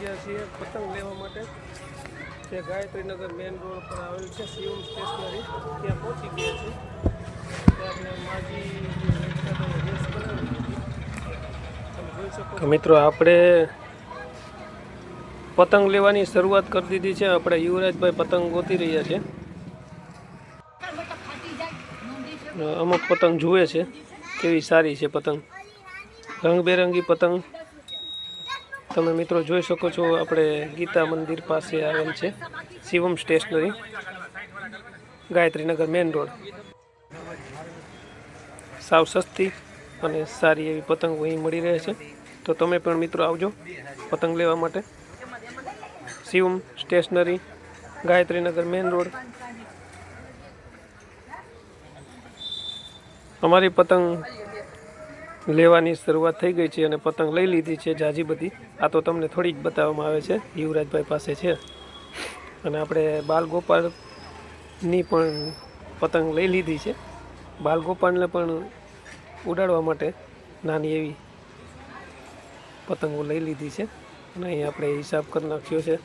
ગયા છીએ પતંગ લેવા માટે, જે ગાયત્રીનગર મેઇન રોડ પર આવેલ છે, શિવમ સ્ટેશનરી. ત્યાં પહોંચી ગયા છે. મિત્રો, આપણે પતંગ લેવાની શરૂઆત કરી દીધી છે. આપણે યુવરાજભાઈ પતંગ ગોતી રહ્યા છે. અમુક પતંગ જુએ છે. કેવી સારી છે પતંગ. રંગબેરંગી પતંગ. તમે મિત્રો જોઈ શકો છો, આપણે ગીતા મંદિર પાસે આવેલ છે, Shivam stationery, Gayatrinagar main road. સાવ સસ્તી અને સારી એવી પતંગો અહીં મળી રહે છે. તો તમે પણ મિત્રો આવજો પતંગ લેવા માટે. Shivam stationery, Gayatrinagar main road. અમારી પતંગ લેવાની શરૂઆત થઈ ગઈ છે અને પતંગ લઈ લીધી છે જાજી બધી. આ તો તમને થોડી જ બતાવવામાં આવે છે. યુવરાજભાઈ પાસે છે. અને આપણે બાલગોપાલની પણ પતંગ લઈ લીધી છે. બાલગોપાલને પણ ઉડાડવા માટે નાની એવી પતંગો લઈ લીધી છે. અને અહીં આપણે હિસાબ કરી નાખ્યો છે.